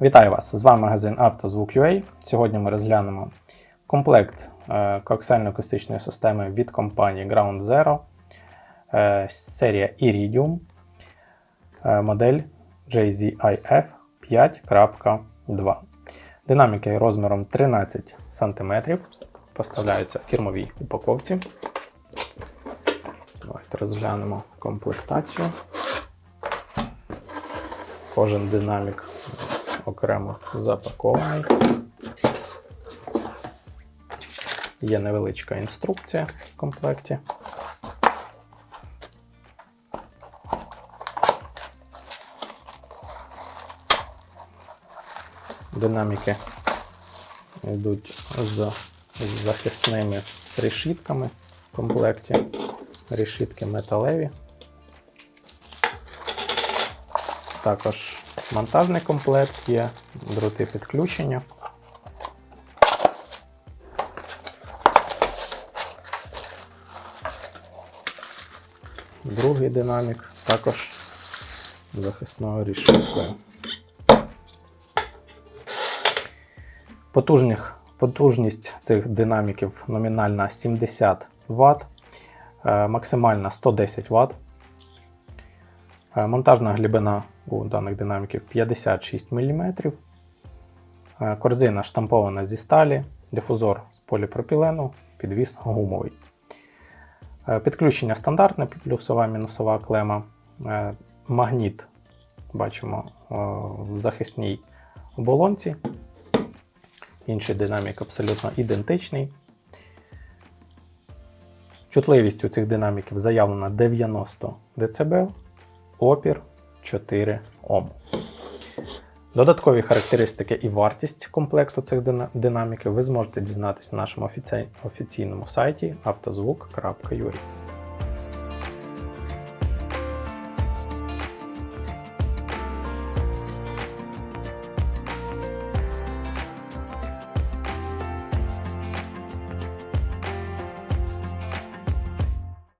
Вітаю вас! З вами магазин «Автозвук.UA». Сьогодні ми розглянемо комплект е, коаксіально-акустичної системи від компанії Ground Zero, е, серія Iridium, е, модель JZIF 5.2. Динаміки розміром 13 см. Поставляються в фірмовій упаковці. Давайте розглянемо комплектацію. Кожен динамік окремо запакований. Є невеличка інструкція в комплекті. Динаміки йдуть з захисними решітками в комплекті. Решітки металеві. Також монтажний комплект є, дроти підключення. Другий динамік також захисною рішиткою. Потужних, потужність цих динаміків номінальна 70 Вт, е, максимальна 110 Вт. Е, Монтажна глибина у даних динаміків 56 мм. Е, Корзина штампована зі сталі, дифузор з поліпропілену, підвіс гумовий. Е, Підключення стандартне, плюсова мінусова клема. Е, Магніт бачимо в захисній оболонці. Інший динамік абсолютно ідентичний. Чутливість у цих динаміків заявлена 90 дБ, опір 4 Ом. Додаткові характеристики і вартість комплекту цих динаміків ви зможете дізнатися на нашому офіційному сайті автозвук.ua.